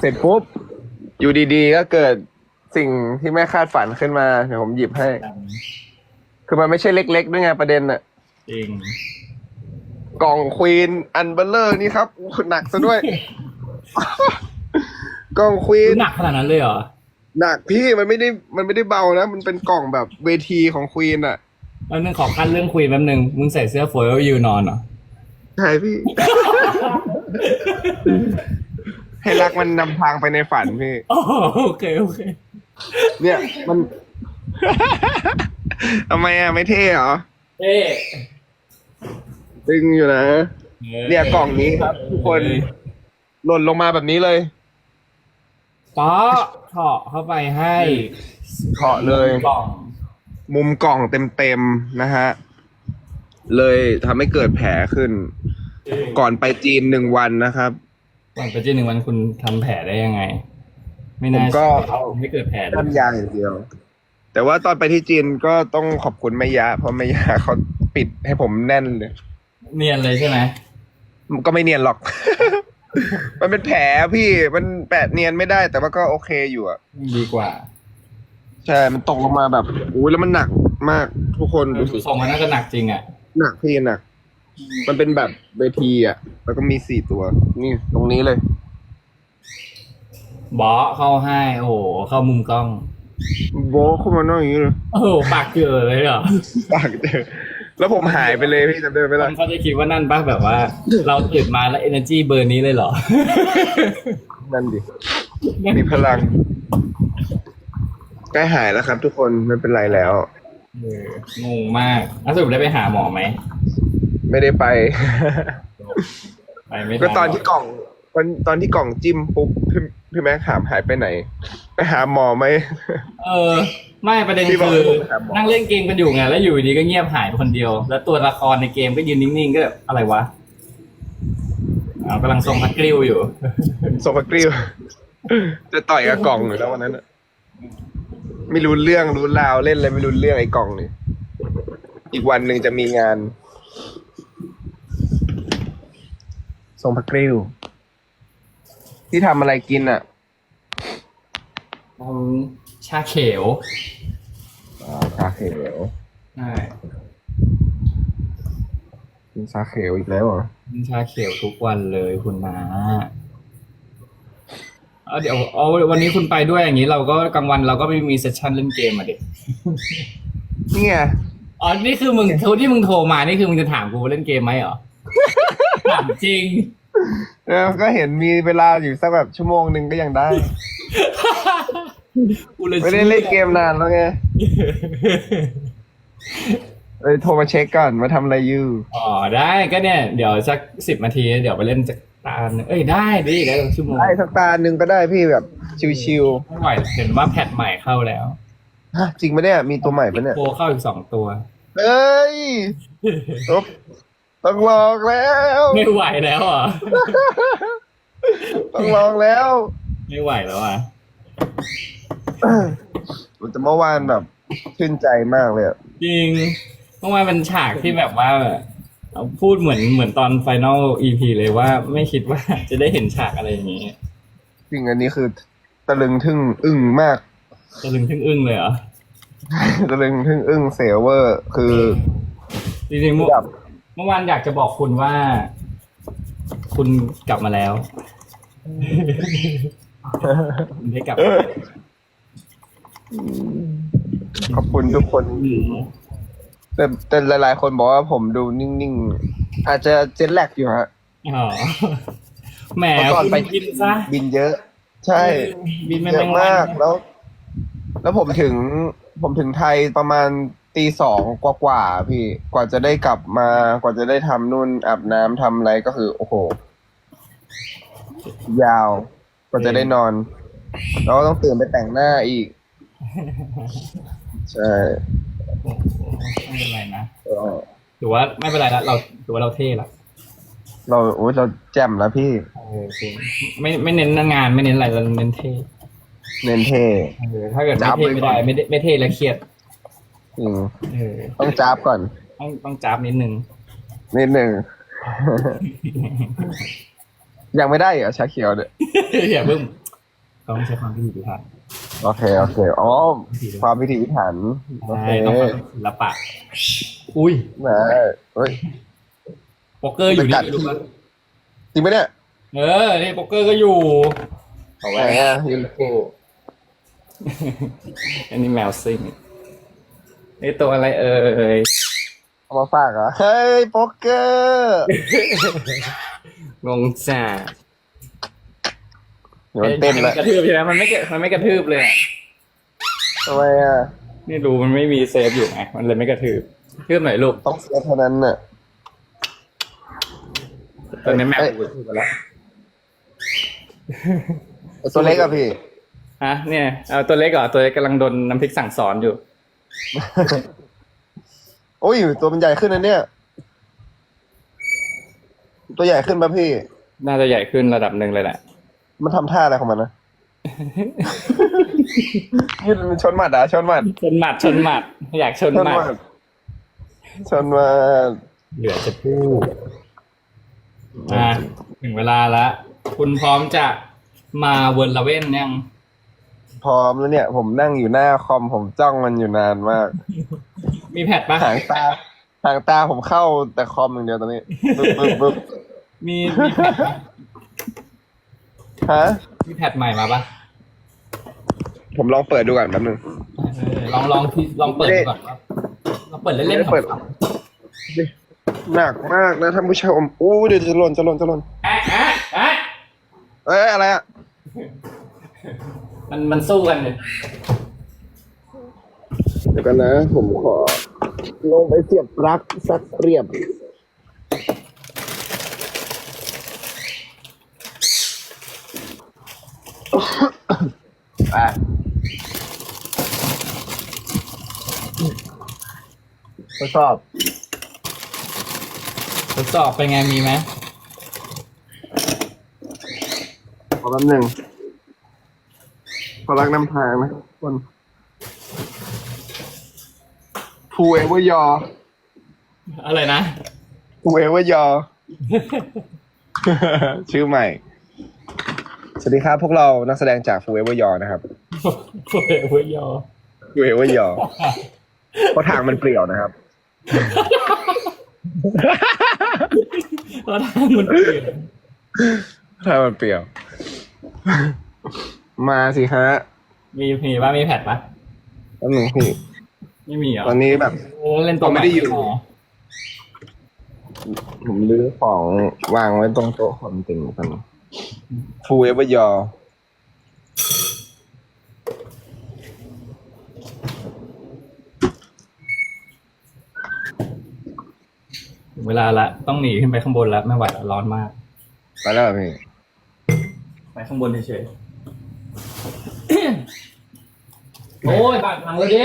เสร็จปุ๊บ อยู่ดีๆ ก็เกิดสิ่งที่ไม่คาดฝันขึ้นมา เดี๋ยวผมหยิบให้ คือมันไม่ใช่เล็กๆ ด้วยไงประเด็นอะจริง กล่องควีนอันเบลเลอร์นี่ครับหนักซะด้วย กล่องควีนหนักขนาดนั้นเลยเหรอ หนักพี่มันไม่ได้ มันไม่ได้เบานะ มันเป็นกล่องแบบเวทีของควีนอะแป๊บนึงขอขั้นเรื่องคุยแป๊บนึง มึงใส่เสื้อโฟล์ยูนอนเหรอ ใช่พี่ ให้รักมันนำทางไปในฝันพี่โอ้โอเคโอเค เนี่ยมัน ทำไมอะไม่เท่เหรอ เอ๊ะตึงอยู่นะ เนี่ยกล่องนี้ครับทุกคนหล่นลงมาแบบนี้เลยป๊อเถาะเข้าไปให้เถาะเลย กล่องมุมกล่องเต็มๆนะฮะ เลยทำให้เกิดแผลขึ้น ก่อนไปจีนหนึ่งวันนะครับ ก่อนไปจีนหนึ่งวันคุณทำแผลได้ยังไง ไม่น่าผมก็ เชื่อไม่เกิดแผลน้ำยาอย่างเดียว แต่ว่าตอนไปที่จีนก็ต้องขอบคุณแม่ยะ เพราะแม่ยะเขาปิดให้ผมแน่นเลย เนียนเลยใช่ไหมก็ไม่เนียนหรอก มันเป็นแผลพี่มันแปะเนียนไม่ได้ แต่ว่าก็โอเคอยู่อะดีกว่าใช่ มันตกลงมาแบบอุ้ยแล้วมันหนักมากทุกคนดูสิทรงมันน่าจะหนักจริงอะ หนักพี่หนัก มันเป็นแบบเวทีอะแล้วก็มีสี่ตัว นี่ตรงนี้เลย บอเข้าให้โอ้โหเข้ามุมกล้อง โบะเข้ามาหน้อยอย่างนี้เลยโอ้โหปากเกลือเลยเหรอปากเจอแล้วผมหายไปเลยพี่จำได้ไหมคล่ะนเขาจะคิดว่านั่นปะแบบว่า เราตื่นมาแล้ว energy เบอร์นี้เลยเหรอ นั่นดิ มีพลัง ใกล้หายแล้วครับทุกคนไม่เป็นไรแล้วเอองงมากแล้วสรุปได้ไปหาหมอไหม ไม่ได้ไป ไปไม่ทัก็ตอนที่กล่องตอนตอนที่กล่องจิ้มปุ๊บพี่พี่แม็กถามหายไปไหน ไปหาหมอไหม เออ ไม่ประเด็นพี่บอกคือให้ผมหาหมอ นั่งเล่นเกมกันอยู่ไงแล้วอยู่ดีก็เงียบหายไปคนเดียว แล้วตัวละครในเกมก็ยืนนิ่งๆก็แบบอะไรวะเอากำลังทรงพักกริ้วอยู่โซฟากริวจะต่อยกับกล่องอยู่แล้ววันนั้นน่ะไม่รู้เรื่องรู้ราวเล่นอะไรไม่รู้เรื่องไอ้กล่องนี่อีกวันหนึ่งจะมีงาน ทรงพักกริวที่ทำอะไรกินอะอืมชาเขียวชาเขียวใช่กินชาเขียวอีกแล้วเหรอกินชาเขียวทุกวันเลยคุณนาเอาเดี๋ยวเอาวันนี้คุณไปด้วยอย่างนี้เราก็กลางวันเราก็ไม่มีเซสชั่นเล่นเกมมาเด็กนี่ไงอ๋อนี่คือมึงโทรที่มึงโทรมานี่คือมึงจะถามกูว่าเล่นเกมไหมเหรอ ถามจริงแล้วก็เห็นมีเวลาอยู่สักแบบชั่วโมงหนึ่งก็ยังได้ กูเลยไม่ได้เล่นเกมนานแล้วไงเลยโทรมาเช็คก่อนว่าทำอะไรอยู่อ๋อได้ก็เนี่ย เดี๋ยวสักสิบนาที เดี๋ยวไปเล่นจักรตาลงเอ้ยได้ดิได้ชั่วโมงได้สักตาหนึ่งก็ได้พี่แบบชิวไม่ไหวเห็นว่าแพทใหม่เข้าแล้วๆฮะจริงไหมเนี่ยมีตัวใหม่ปะเนี่ยโปรเข้าอีกสองตัวเฮ้ย ต้องต้องลองแล้ว ไม่ไหวแล้วเหรอะ ต้องลองแล้ว ไม่ไหวแล้วอะ แต่เมื่อวานแบบชื่นใจมากเลยอะจริงเมื่อวานเป็นฉากที่แบบว่าเอาพูดเหมือนเหมือนตอนไฟนอลอีพีเลยว่าไม่คิดว่าจะได้เห็นฉากอะไรอย่างนี้จริงอันนี้คือตะลึงทึ่งอึ้งมาก ตะลึงทึ่งอึ้งเลยเหรอ ตะลึงทึ่งอึ้งเสียเวอร์ คือจริงๆเมื่อแบบ เมื่อวานอยากจะบอกคุณว่า คุณกลับมาแล้ว คุณได้กลับมาขอบคุณทุกคนแต่แต่หลาย ๆ คนบอกว่าผมดูนิ่ง ๆ อาจจะเจ็ตแลกอยู่ฮะอ๋อแหมเมื่อก่อนคุณไปกินซะบินเยอะ ใช่บินไม่เยแมอะงมากวันแล้ว แล้วผมถึง ผมถึงไทยประมาณ ตีสองกว่าๆพี่กว่าจะได้กลับมากว่าจะได้ทำนู่นอาบน้ำทำอะไรก็คือ โอ้โห ยาว กว่าจะได้นอน แล้วก็ต้องตื่นไปแต่งหน้าอีก ใช่โอ้โหไม่เป็นไรนะก็ถือว่าไม่เป็นไรละเราถือว่าเราเท่ละเราโอ้ยเราแจ่มแล้วพี่ เออจริงไม่ไม่เน้นงานไม่เน้นอะไรเราเน้นเท่เน้นเท่ เออถ้าเกิดไม่จับเท่ไว้ไม่ก่อได้นไม่ได้ไม่เท่แล้วเครียด จริงเออต้องจ้าบก่อนต้องต้องจับนิดนึงนิดหนึ่ง ยังไม่ได้เหรอชาเขียวเนี่ยอย่าเพิ่งต้องใช้ความพิถีพิถันโอเคโอเคอ๋อความพิถีพิถันโอเคใช่ต้องเป็นศิลปะ อุ้ยแหมเฮ้ยโป๊กเกอร์อยู่ไปกันี่ดรู้ปะจริงไหมเนี่ยเออนี่โป๊กเกอร์ก็อยู่ เอาไว้อะยูนโกอันนี้แมวซิง นี่ตัวอะไรเอ่ยเอามาฝากเหรอ เฮ้ยโป๊กเกอร์งงจ้าเดี๋ยวมันเต้นมัแล้วกระทืบใช่ไหมมันไม่เกิดมันไม่กระทืบเลยอะทำไมอะ นี่ดูมันไม่มีเซฟอยู่ไงมันเลยไม่กระทืบกระทืบหน่อยลูกต้องเสียเท่านั้นน่ะ ตอนนี้แมวเอ้ยกระทืบไปแล้วตัวเล็กอะพี่ ฮะเนี่ยเอาตัวเล็กเหรอตัวเล็กกำลังโดนน้ำพริกสั่งสอนอยู่ โอ้ยตัวมันใหญ่ขึ้นนะเนี่ย ตัวใหญ่ขึ้นป่ะพี่ น่าจะใหญ่ขึ้นระดับหนึ่งเลยแหละ มันทำท่าอะไรของมันนะ ยืดมันชนหมัดอะชนหมัดชนหมัดชนหมัด อยากชนชนหมัหดมัด ชนหมัดเหลือจะพูดอะถึงเวลาแล้วคุณพร้อมจะมาเวิร์นละเว่นยัง พร้อมแล้วเนี่ย ผมนั่งอยู่หน้าคอมผมจ้องมันอยู่นานมาก มีแพดปะหางตาหางตาผมเข้าแต่คอมอย่างเดียวตอนนี้บึ๊บบึ๊บบึ๊บมีมีแพดปะฮะ มีแพดใหม่มาปะผมลองเปิดดูก่อนแป๊บนึง เออลองลองที่ลองเปิดดูก่อนว่าลองเปิดเล่นๆไม่ได้เปิดขำหนักมากนะท่านผู้ชมอู้เดี๋ยวจะหล่นจะหล่นจะหล่นๆแอะแอะแอะเอ้ยอะไรอะ มันมันสู้กันเลยเดี๋ยวกันนะ ผมขอ ลงไปเสียบปลั๊กสักเรียบอะทดสอบทดสอบเป็นไงมีไหมขอแป๊บหนึ่ง ขอรักน้ำทางนะทุกคนฟูเอเวอร์ยออะไรนะฟูเอเวอร์ยอ ชื่อใหม่ สวัสดีครับ พวกเรานักแสดงจากฟูเอเวอร์ยอนะครับโอ้ยเว้ยยอฟูเอเวอร์ยอเพราะทางมันเปลี่ยวนะครับ เราทำมันเปลี่ยน ทางมันเปลี่ยว มาสิฮะมีมีป่ะมีแพดปะแป๊บหนึ่งพี่ไม่มีเหรอตอนนี้แบบเออเล่นตัวผมไม่ได้อยู่ใหผมรื้อของวางไว้ตรงโต๊ะคอมติงกันฟูเอเวอร์ยอถึงเวลาละต้องหนีขึ้นไปข้างบนแล้วไม่ไหวแล้วร้อนมาก ไปแล้วเหรอพี่ ไปข้างบนเฉยๆ โอ้ยบาดหลังเลยดิ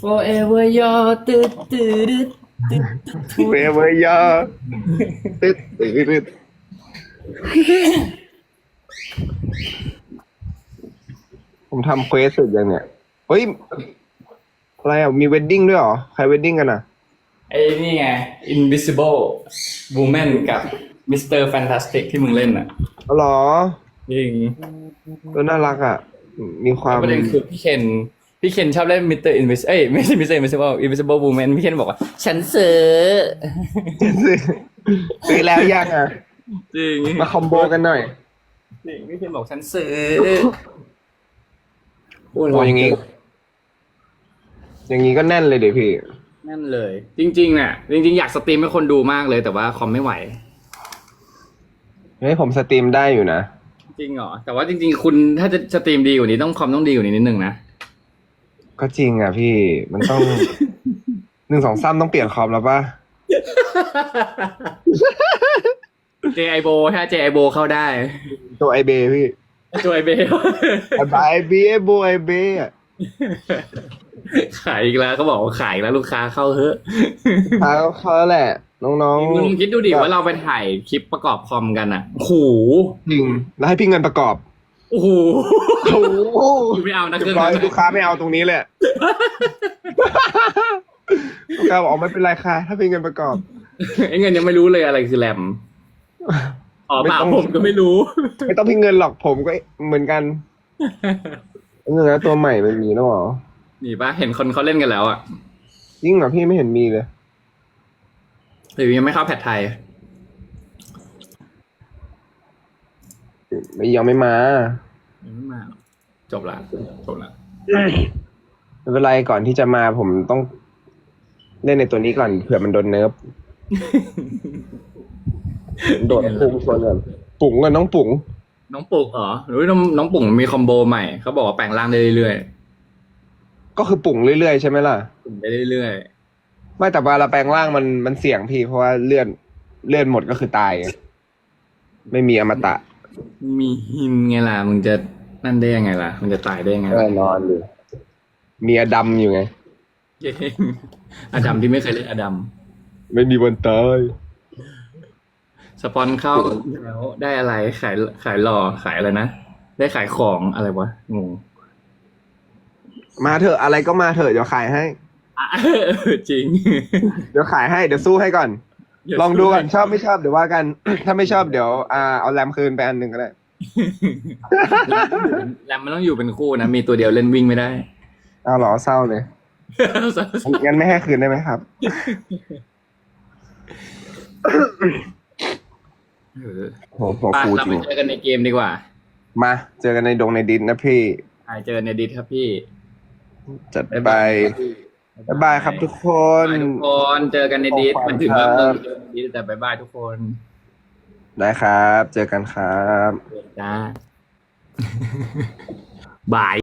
forever your ตืดตืดตืดตืดฟูเอเวอร์ยอตึ๊ดตึ๊ดตึ๊ดผมทำเควสเสร็จยังเนี่ย เฮ้ย อะไรอะ มีเวดดิ้งด้วยเหรอ ใครเวดดิ้งกันอะ ไอ้นี่ไง invisible woman กับ Mr. Fantastic ที่มึงเล่นอะอ๋อเหรอจริงเออน่ารักอะ มีความประเด็นคือพี่เคนพี่เคนชอบเล่น Mr. Invisible เอ้ยไม่ใช่ Mr. Invisible invisible woman พี่เคนบอกว่า ฉันซื้อซื้อแล้วยังอะ จริง มาคอมโบกันหน่อย จริง พี่เคนบอกฉันซื้อโอ้อย่างงี้ อย่างงี้ก็แน่นเลยเดี๋ยวพี่ นั่นเลย จริงๆน่ะจริง ๆ อยากสตรีมให้คนดูมากเลยแต่ว่าคอมไม่ไหว เฮ้ยผมสตรีมได้อยู่นะ จริงเหรอแต่ว่าจริง ๆ คุณถ้าจะสตรีมดีกว่านี้ต้องคอมต้องดีกว่านี้นิดนึงนะก็จริงอะพี่มันต้อง หนึ่งสองสามต้องเปลี่ยนคอมแล้วป่ะเจไอโบถ้าเจไอโบเข้าได้ตัวไอเบพี่จไอเบไอเบไอโบไอเบอะ ขายอีกแล้วก็บอกว่าขายอีกแล้วลูกค้าเข้าเฮ้อะเขาเขาแหละ น้องมึงคิดดูดิว่าเราไปถ่ายคลิปประกอบคอมกันอะโอ้โหจริงแล้วให้พี่เงินประกอบโอ้โหโอ้โหไม่เอานะเครื่องร้อยนั้นลูกค้าไม่เอาตรงนี้เลยลูกค้าบอกอ๋อไม่เป็นไรค่ะถ้าเป็นเงินประกอบไอ้เงินยังไม่รู้เลยอะไรคือแรมอ๋อไม่เปล่าต้องผมก็ไม่รู้ ไม่ต้องพิงเงินหรอกผมก็เหมือนกันเงินแล้วตัวใหม่มันมีแล้วเหรอ นี่ปะเห็นคนเขาเล่นกันแล้วอะยิ่งเหรอพี่ไม่เห็นมีเลย หรือยังไม่เข้าแพทไทย ไม่ยังไม่มายังไม่มา จบละจบละไม่เป็นไรก่อนที่จะมาผมต้องเล่นในตัวนี้ก่อนเผื่อมันโดนเนิร์ฟโดดพุ่งชนก่อนปุ๋งกันน้องปุ๋งน้องปุกเหรอหรือว่าน้องน้องปุ่งมีคอมโบใหม่เขาบอกว่าแปลงร่างได้เรื่อย ก็คือปุ๋งเรื่อยๆใช่ไหมล่ะๆปุ่งได้เรื่อยไม่แต่เวลาแปลงร่างมันมันเสี่ยงพี่เพราะว่าเลื่อนเลื่อนหมดก็คือตายไงไม่มีอมตะๆ มีหินไงล่ะ มึงจะนั่นได้ยังไงล่ะมันจะตายได้ยังไงแน่นอนเลยมีอดัมอยู่ไงเก่งอดัมที่ไม่เคยเล่นอดัม ไม่มีวันตายสปอนเข้าแล้วได้อะไรขายขายหล่อขายอะไรนะ ได้ขายของอะไรวะงง มาเถอะอะไรก็มาเถอะเดี๋ยวขายให้ อะเออจริงเดี๋ยวขายให้เดี๋ยวสู้ให้ก่อน ลองดูก่อนชอบไม่ชอบเดี๋ยวว่ากัน ถ้าไม่ชอบเดี๋ยวอ่าเอาแรมคืนไปอันหนึ่งก็ได้ แรมมันต้องอยู่เป็นคู่นะ มีตัวเดียวเล่นวิ่งไม่ได้ เอาเหรอเศร้าเลยงั้นไม่ให้คืนได้ไหมครับ เออโหหัวไปฟูเราจไปริงเจอกันในเกมดีกว่ามา เจอกันในดงในดินนะพี่ ไปเจอกันในดิสครับพี่ จัดไป บ๊ายบายครับทุกคนบายทุกคนเจอกันในดิสขอบคุณมันถึงว่าครับเจอกันในดิสแต่บายบายทุกคนได้ครับ เจอกันครับจ้าบาย